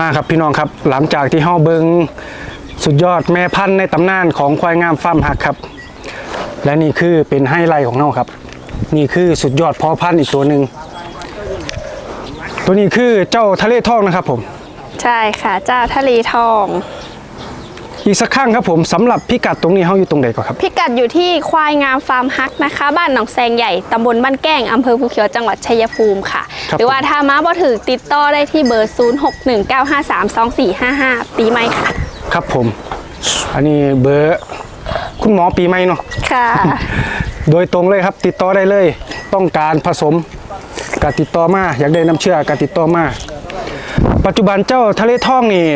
มาครับพี่น้องครับหลังจากที่เฮาเบิงสุดยอดแม่พันธุ์ในตำนานของควายงามฟาร์มหักครับ และนี่คือเป็นไฮไลท์ของเราครับ นี่คือสุดยอดพอพันธุ์อีกตัวหนึ่งตัวนี้คือเจ้าทะเลทองนะครับผม ใช่ค่ะ เจ้าทะเลทอง อีกสักครั้งครับผมสำหรับพิกัดตรงนี้เฮาอยู่ตรงไหนก่อนครับ พิกัดอยู่ที่ควายงามฟาร์มฮักนะคะ บ้านหนองแซงใหญ่ตำบลบ้านแก้งอำเภอภูเขียวจังหวัดชัยภูมิค่ะ ครับ หรือว่าถ้ามาบ่ถึงติดต่อได้ที่เบอร์ 0619532455 ปีใหม่ค่ะ ครับผม อันนี้เบอร์คุณหมอปีใหม่เนาะ ค่ะ โดยตรงเลยครับติดต่อได้เลย ต้องการผสมกติดต่อมาอยากได้น้ำเชื่อกติดต่อมา ปัจจุบันเจ้าทะเลทองนี่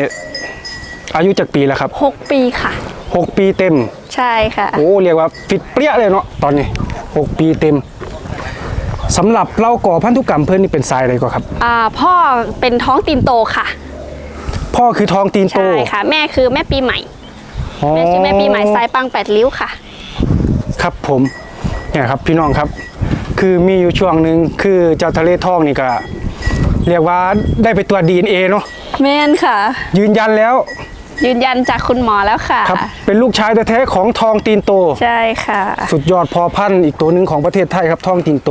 อายุจากปีแล้วครับ 6 ปีค่ะ 6 ปีเต็ม ใช่ค่ะ โอ้เรียกว่าฟิตเปรี้ยเลยเนาะตอนนี้ 6 ปีเต็มสำหรับเล่าก่อพันธุกรรมเพื่อนนี่เป็นสายอะไรก็ครับ อ่าพ่อเป็นท้องตีนโตค่ะ พ่อคือทองตีนโตใช่ค่ะ แม่คือแม่ปีใหม่อ๋อแม่ชื่อแม่ปีใหม่สายปังแปดริ้วค่ะ ครับผมเนี่ยครับพี่น้องครับ คือมีอยู่ช่วงหนึ่งคือเจ้าทะเลทองนี่ก็เรียกว่าได้ไปตรวจ DNA เนาะแม่นค่ะ ยืนยันแล้ว ยืนยันจากคุณหมอแล้วค่ะ ครับ เป็นลูกชายแท้ๆของทองตีนโต ใช่ค่ะ สุดยอดพอพันธุ์อีกตัวหนึ่งของประเทศไทยครับทองตีนโต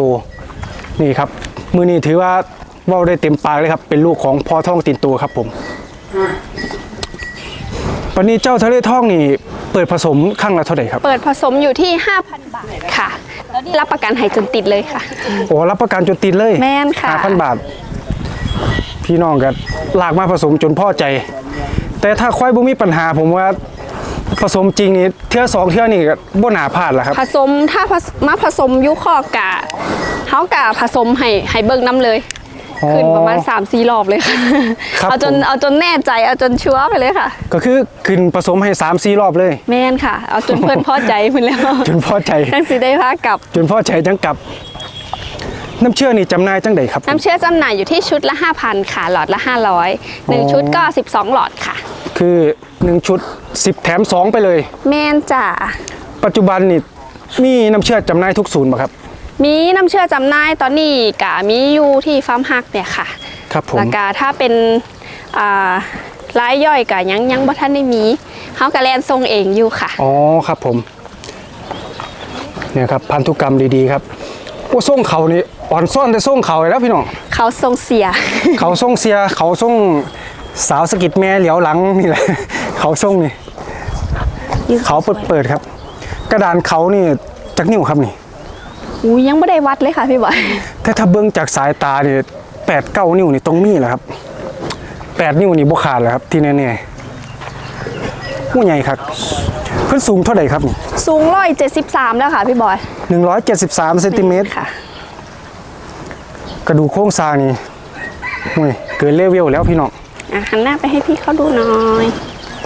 นี่ครับ มือนี้ถือว่าเว่าได้เต็มปากเลยครับ เป็นลูกของพ่อทองตีนโตครับผมวันนี้เจ้าทะเลทองนี่เปิดผสมข้างละเท่าไหร่ครับ เปิดผสมอยู่ที่ 5,000 บาทค่ะแล้วนี่รับประกันให้จนติดเลยค่ะ โอ้รับประกันจนติดเลยแม่นค่ะ ห้าพันบาท พี่น้องก็ลากมาผสมจนพ่อใจ แต่ถ้าควายบุมีปัญหาผมว่าผสมจริงนี่เทื่อสองเทื่อนี่ก็บ่หนาพลาดแหละครับผสมถ้าผสมาผสมยุคอกะเฮากะผสมให้ให้เบิ่งน้ำเลยอ๋อขึ้นประมาณ3-4รอบเลยค่ะครับเอาจนผมเอาจนแน่ใจเอาจนชัวร์ไปเลยค่ะ ก็คือขึ้นผสมให้3ามสี่รอบเลย แม่นค่ะ เอาจนเพื่อนพอใจเพิ่นแล้วจนพอใจทั้งสิได้พากลับ จนพ่อใจจังกลับ น้ำเชื่อนี่จำหนายจังใดครับ น้ำเชื่อจำหน่ายอยู่ที่ชุดละ 5,000 ค่ะ หลอดละ 500หนึ่งอ๋อชุดก็ 12 หลอดค่ะ คือ 1 ชุด 10 แถม 2 ไปเลย แม่นจ้ะปัจจุบันนี่มีน้ำเชื่อจำหนายทุกศูนย์ป่ะครับ มีน้ำเชื่อจำหน่ายตอนนี้กะมีอยู่ที่ฟาร์มฮักเนี่ยค่ะ ครับผมแล้วก็ถ้าเป็นอ่ารายย่อยกะยังยังบ่ทันได้มีเฮากะแลนทรงเองอยู่ค่ะ อ๋อครับผมเนี่ยครับพันธุกรรมดีๆครับ โอ้ส่งเขานี่อ่อนซ่อนแต่ส่งเขาเลยแล้วพี่น้องเขาทรงเสีย เขาส่งเสียเขาส่งสาวสะกิดแม่เหลียวหลังนี่แหละ เขาส่งนี่ เขาเปิดเปิดๆครับ กระดานเขานี่จากนิ้วครับนี่อู้ยังไม่ได้วัดเลยค่ะพี่บอยแต่ถ้าเบิ้งจากสายตาเนี่ยแปดเก้านิ้วนี่ตรงมีแหละครับแปดนิ้วนี่บ่ขาดเลยครับที่แน่ๆ ผู้ใหญ่ครับเพิ่นสูงเท่าไหร่ครับนี่สูงร้อยเจ็ดสิบสามแล้วค่ะพี่บอยหนึ่งร้อยเจ็ดสิบสามเซนติเมตรค่ะ กระดูกโครงสร้างนี่โอ้ยเกินเลเวลแล้วพี่น้องอะหันหน้าไปให้พี่เขาดูหน่อย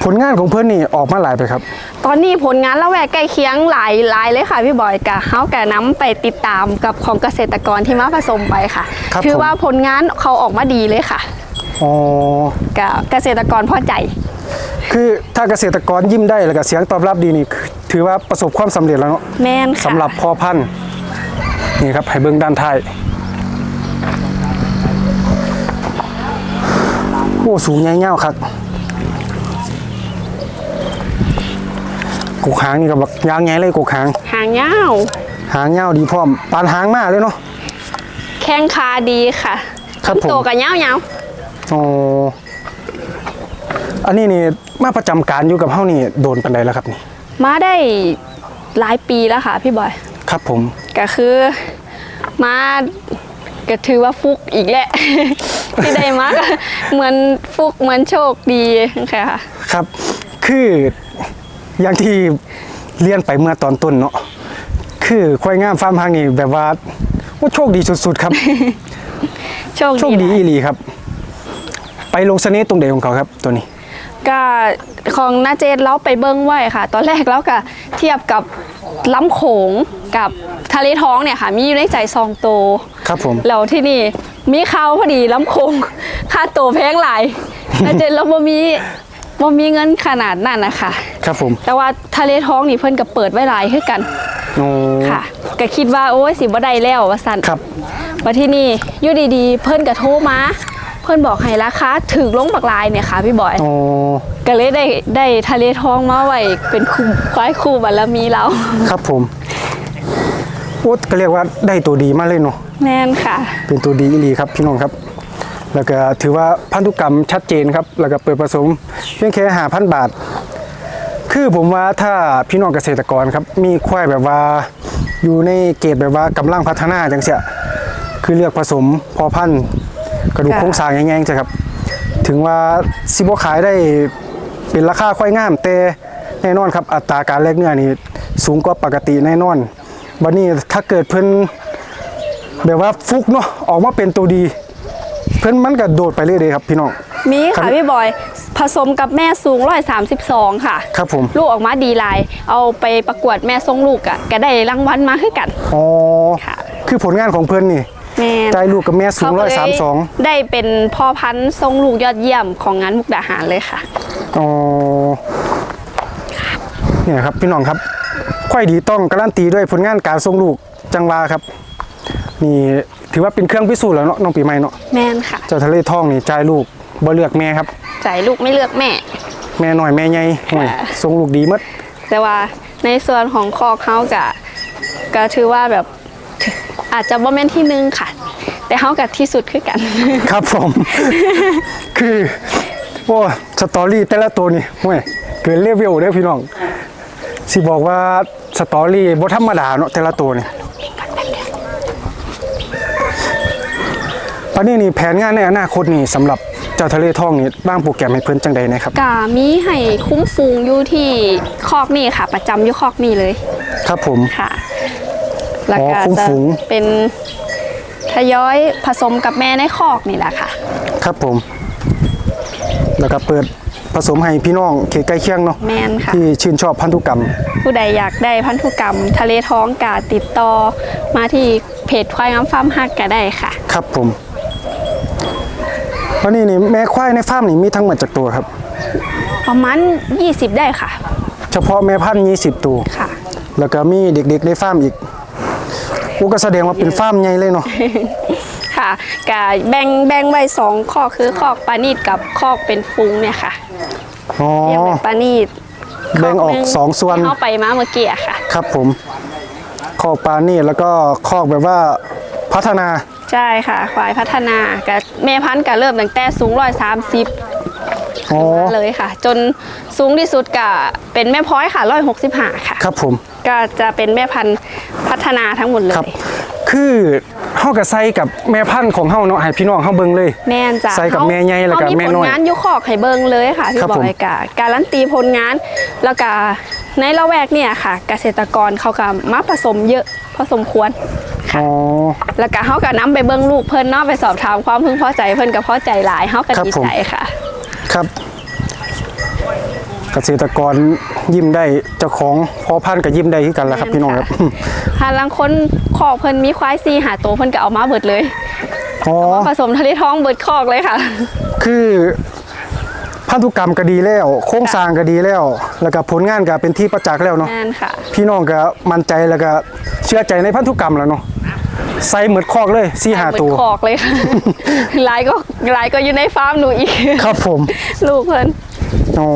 ผลงานของเพื่อนนี่ออกมาหลายไปครับ ตอนนี้ผลงานละแวกใกล้เคียงหลายหลายเลยค่ะพี่บอยกะเฮากะน้ำไปติดตามกับของเกษตรกรที่มาผสมไปค่ะครับถือผม ว่าผลงานเขาออกมาดีเลยค่ะอ๋อ กะเกษตรกรพอใจ คือถ้าเกษตรกรยิ้มได้แล้วก็เสียงตอบรับดีนี่คือถือว่าประสบความสำเร็จแล้วเนาะแม่นค่ะสำหรับพอพันธุ์นี่ครับให้เบิ้งด้านท้ายโอ้สูงใหญ่เง่าครับกุกหางนี่ก็บักยางไงเลยกุกหางหางยาวหางเง่าดีพร้อมปานหางมากเลยเนาะแข้งขาดีค่ะครับผมลำโตกับยาวยาวอ๋ ออันนี้นี่มาประจำการอยู่กับเฮานี่โดนปันใดแล้วครับนี่ๆมาได้หลายปีแล้วค่ะพี่บอย ครับผม ก็คือมาก็ถือว่าฟุกอีกแหละ ที่ได้มาก็เหมือนฟุกเหมือนโชคดีค่ะครับ คืออย่างที่เรียนไปเมื่อตอนต้นเนาะคือควายงามฟาร์มพังนี่แบบว่าว่าโชคดีสุดๆครับ โชคโชคดีดีหลายอีหลีครับ ไปลงเสน่ห์ตรงเดของเขาครับตัวนี้ ก็ของนาเจนเราไปเบิ้งไว้ค่ะ ตอนแรกเราก็เทียบกับล้ำโขงกับทะเลท้องเนี่ยค่ะ มีอยู่ในใจซองโตครับผมแล้วที่นี่มีเขาพอดีล้ำโขงค่าตัวแพงหลายนาเจนเราบ่มีบ่มีเงินขนาดนั้นนะคะครับผม แต่ว่าทะเลท้องนี่เพิ่นก็เปิดไว้หลายคือกันโอ้ค่ะก็คิดว่าโอ้ยสิบ่ได้แล้วว่าซั่นครับมาที่นี่อยู่ดีๆ เพิ่นก็โทรมาเพื่อนบอกให้ราคาถึกลงบักลายเนี่ยค่ะพี่บอยอ๋อก็เลยได้ได้ทะเลทองมาไว้เป็นคู่ควายคู่บารมีเราครับผมโอ้ก็เรียกว่าได้ตัวดีมากเลยเนาะแม่นค่ะ เป็นตัวดีอีหลีครับพี่น้องครับ แล้วก็ถือว่าพันธุกรรมชัดเจนครับ แล้วก็เปิดผสมเพียงแค่หาพันบาท คือผมว่าถ้าพี่น้องเกษตรกรครับ มีควายแบบว่าอยู่ในเกรดแบบว่ากำลังพัฒนาจังเสียคือเลือกผสมพอพันธุ์ กระดูกค่ะโครงสร้างแง่ๆจ้ะครับ ถึงว่าซิบขายได้เป็นราคาค่อยงามแต่แน่นอนครับอัตราการแลกเนื้อนี่สูงกว่าปกติแน่นอนวันนี้ถ้าเกิดเพิ่นแบบว่าฟุกเนาะออกมาเป็นตัวดี เพื่อนมันก็โดดไปเรื่อยๆครับพี่น้องมีครัค่ะบพี่บอย ผสมกับแม่สูง132ค่ะ ครับผม ลูกออกมาดีหลาย เอาไปประกวดแม่ทรงลูกอะก็ได้รางวัลมาคือกัน อ๋อ ค่ะ คือผลงานของเพื่อนนี่ แม่ใจลูกกับแม่สูงเขร้ก็อยเลสามสองได้เป็นพ่อพันธุ์ทรงลูกยอดเยี่ยมของงานมุกดาหารเลยค่ะอ๋อเนี่ยครับพี่น้องครับควายดีต้องการันตีด้วยผลงานการทรงลูกจังหวาครับ นี่ถือว่าเป็นเครื่องพิสูจน์แล้วเนาะน้องปีใหม่เนาะแม่นค่ะเจ้าทะเลทองนี่ใจลูกบ่เลือกแม่ครับใจลูกไม่เลือกแม่ แม่น้อยแม่ใหญ่ห่วยทรงลูกดีหมดแต่ว่าในส่วนของคอกเขากะก็ถือว่าแบบ อาจจะบ่แม่นที่หนึ่งค่ะ แต่เขากับที่สุดคือกัน ครับผม คือโอ้สตอรี่แต่ละตัวนี่ห่วยเกินเลเวลเด้อพี่น้อง สิบอกว่าสตอรี่บ่ธรรมดาเนาะแต่ละตัวนี่ตอนนี้นี่แผนงานในอนาคตนี่สำหรับเจ้าทะเลทองนี่บ้างโปรแกรมให้เพิ่นจังใดนะครับ กามีให้คุ้มฟูงอยู่ที่คอกนี่ค่ะ ประจำอยู่คอกนี่เลยครับผมค่ะ แล้วก็อ๋อคุ้มจะฝูงเป็นทยอยผสมกับแม่ในคอกนี่แหละค่ะ ครับผม แล้วก็เปิดผสมให้พี่น้องเขตใกล้เคียงเนาะแมนค่ะ ที่ชื่นชอบพันธุกรรม ผู้ใดอยากได้พันธุกรรม ทะเลท้องกาติดต่อมาที่เพจควายงามฟาร์มฮักก็ได้ค่ะ ครับผมวันนี้นี่แม่ควายในฟาร์มนี่มีทั้งหมดจากตัวครับ ประมาณ20 ได้ค่ะ เฉพาะแม่พันธุ์20 ตัวค่ะ แล้วก็มีเด็กๆในฟาร์มอีก กูก็แสดงว่าเป็นฟาร์มใหญ่เลยเนาะ ค่ะกะแบ่งแบ่งไว้สองคอกคือคอกปลานีดกับคอกเป็นฟูงเนี่ยค่ะอ๋อ เรียกแบบปลานีดแบ่งออกสองส่วน ที่เข้าไปมาเมื่อกี้อะค่ะ ครับผมคอกปลานี่แล้วก็คอกแบบว่าพัฒนา ใช่ค่ะ ควายพัฒนากับแม่พันธุ์ก็เริ่มตั้งแต่สูงร้อยสามสิบ อ๋อเลยค่ะ จนสูงที่สุดก็เป็นแม่พ้อยค่ะร้อยหกสิบห้าค่ะ ครับผม ก็จะเป็นแม่พันธุ์พัฒนาทั้งหมดเลครับยคือเฮากับใส่กับแม่พันธุ์ของเฮาเนาะให้พี่น้องเฮาเบิ่งเลย แม่นจ้ะใส่กับแม่ใหญ่แล้วก็เขาแม่ผลน้อยงานอยุคอกให้เบิงเลยค่ะที่ครับบอผกมไอ้กะการันตีผลงานแล้วก็ในละแวกเนี่ยค่ะ เกษตรกรเขาก็มาผสมเยอะพอสมควรอ๋อแล้วก็เขาก็นํไปเบิ้งลูกเพิ่นเนาะไปสอบถามความพึงพอใจเพิ่นก็พอใจหลายเขาก็ครับดีผมใจค่ะ ครับ เกษตรกรยิ้มได้เจ้าของพอพันธุ์ก็ยิ้มได้คือกันแหละครับพี่น้องครับหาลังคนคอกเพิ่นมีควายซีหาโตวเพิ่นก็เอามาเบิดเลยอ๋อผสมทะเลท้องเบิดคอกเลยค่ะ คือพันธุกรรมก็ดีแล้ว โครงสร้างก็ดีแล้ว แล้วก็ผลงานก็เป็นที่ประจักษ์แล้วเนาะ นั่นค่ะ พี่น้องก็มั่นใจแล้วก็เชื่อใจในพันธุกรรมแล้วเนาะ ใส่เหมือดคอกเลยสี่หาเบิดตัวคอกเลยค่ะหลายก็หลายก็อยู่ในฟาร์มหนูอีก ครับผม ลูกเพิ่นอ๋อ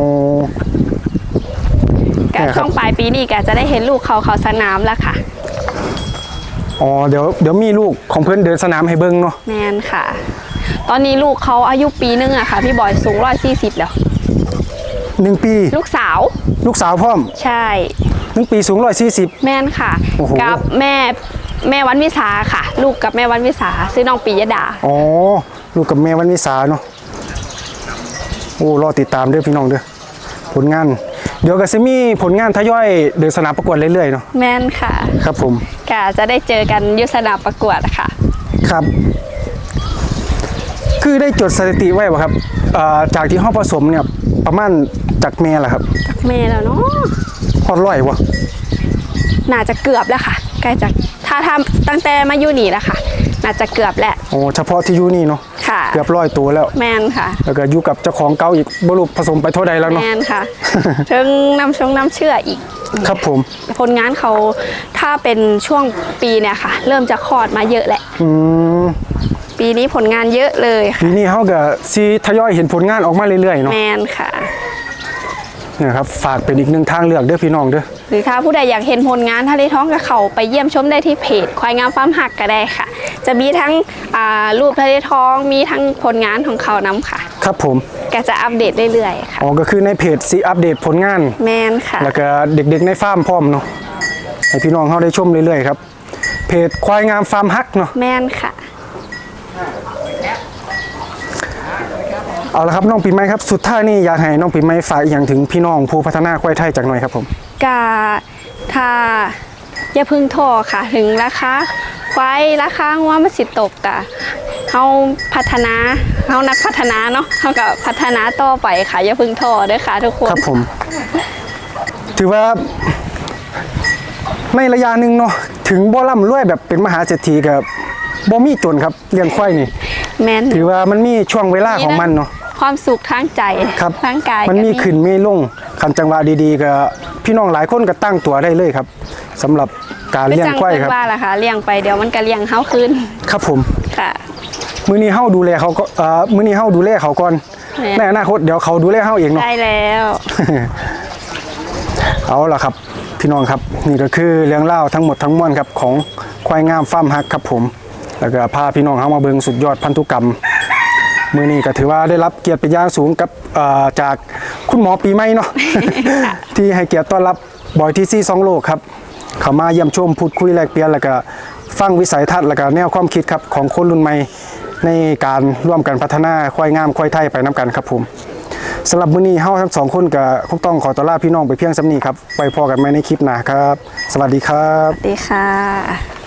กะเนี่ยครับช่วงปลายปีนี้กะจะได้เห็นลูกเขาเขาสนามแล้วค่ะ อ๋อเดี๋ยวเดี๋ยวมีลูกของเพื่อนเดินสนามให้เบิ้งเนาะแมนค่ะ ตอนนี้ลูกเขาอายุปีนึงอะค่ะ พี่บอยสูงร้อยสี่สิบแล้วหนึ่งปี ลูกสาว ลูกสาวพร้อม ใช่หนึ่งปีสูงร้อยสี่สิบแม่นค่ะโอ้โหกับแม่ แม่วันวิสาค่ะ ลูกกับแม่วันวิสาซื้อน้องปียดา อ๋อ ลูกกับแม่วันวิสาเนาะโอ้รอติดตามเด้อพี่น้องเด้อผลงาน เดี๋ยวก็จะมีผลงานทยอยเดินสนามประกวดเรื่อยๆเนาะแม่นค่ะครับผมกะจะได้เจอกันอยุสนามประกวดค่ะ ครับ คือได้จดสถิติไว้ป่ะครับเอ่อจากที่ห้องผสมเนี่ยประมาณจากแม่แหละครับจากแม่แล้วเนาะฮอดร้อยวะน่าจะเกือบแล้วค่ะ ใกล้จะ ถ้าทำตั้งแต่มาอยู่นี่แล้วค่ะน่าจะเกือบแหละโอ้เฉพาะที่อยูนี่เนาะค่ะ เกือบร้อยตัวแล้ว แมนค่ะ แล้วก็อยู่กับเจ้าของเก่าอีกบรุผสมไปเท่าใดแล้วแมเนาะ นค่ะ ถึงน้ำชงน้ำเชื่ออีก ครับผม ผลงานเขาถ้าเป็นช่วงปีเนี่ยค่ะ เริ่มจะคลอดมาเยอะแหละ อืมปีนี้ผลงานเยอะเลยค่ะปีนี้เฮาก็สิทยอยเห็นผลงานออกมาเรื่อยๆเนาะ แมนค่ะ เนี่ยครับฝากเป็นอีกหนึ่งทางเลือกเด้อพี่น้องเด้อ หรือถ้าผู้ใดอยากเห็นผลงานทะเลท้องกับเขาไปเยี่ยมชมได้ที่เพจควายงามฟาร์มหักก็ได้ค่ะ จะมีทั้งอ่ารูปทะเลท้องมีทั้งผลงานของเขานํค่ะ ครับผมก็จะอัปเดตเรื่อยๆค่ะอ๋อก็คือในเพจสิอัปเดตผลงานแมนค่ะ แล้วก็เด็กๆในฟาร์มพร้อมเนาะให้พี่น้องเขาได้ชมเรื่อยๆครับเพจควายงามฟาร์มฮักเนาะแมนค่ะ เอาละครับน้องปีใหม่ครับสุดท้ายนี่อยากให้น้องปีใหม่ฝากอหย่างถึงพี่น้องผู้พัฒนาควายไทยจากหน่อยครับผมกาถ้าอย่าพึ่งท้อค่ะ ถึงราคาควายราคาหัวมันสิตกกะเฮาพัฒนาเฮานักพัฒนาเนาะเฮาก็พัฒนาต่อไปค่ะ อย่าพึ่งท้อเด้อค่ะทุกคนครับผม ถือว่าในระยะหนึ่งเนาะถึงบ่ร่ำรวยแบบเป็นมหาเศรษฐีกับบ่มีจนครับเลี้ยงควายนี่ แม่นถือว่ามันมีช่วงเวลาของมันเนาะ ความสุขทางใจครับทางกายมันมีก็ขึ้นมีลงคันจังหวะดีๆก็พี่น้องหลายคนก็ตั้งตัวได้เลยครับสำหรับการไม่เลี้ยงจังควายเพิ่นครับว่าล่ะค่ะเลี้ยงไปเดี๋ยวมันก็เลี้ยงเฮาคืนครับผมค่ะมื้อนี้เฮาดูแลเขาก็เอ่อมื้อนี้เฮาดูแลเขาก่อนแม่ในอนาคตเดี๋ยวเขาดูแลเฮาเองเนาะได้แล้ว เอาล่ะครับ พี่น้องครับ นี่ก็คือเรื่องเล่าวทั้งหมดทั้งมวลครับของควายงามฟาร์มฮักครับผม แล้วก็พาพี่น้องเฮามาเบิ่งสุดยอดพันธุกรรม มื้อนี้ก็ถือว่าได้รับเกียรติเป็นอย่างสูงกับเอ่อจากคุณหมอปีใหม่เนาะ ที่ให้เกียรติต้อนรับบอยที่ซี่สองโลกครับ เขามาเยี่ยมชมพูดคุยแลกเปลี่ยนแล้วก็ฟังวิสัยทัศน์แล้วก็แนวความคิดครับของคนรุ่นใหม่ในการร่วมกันพัฒนาควายงามควายไทยไปน้กันครับผมสำหรับมื้อนี้เฮาทั้งสองคนก็คงต้องขอต้อนลาพี่น้องไปเพียงสำนี้ครับไว้พอกันใหม่ในคลิปหน้าครับ สวัสดีครับ สวัสดีค่ะ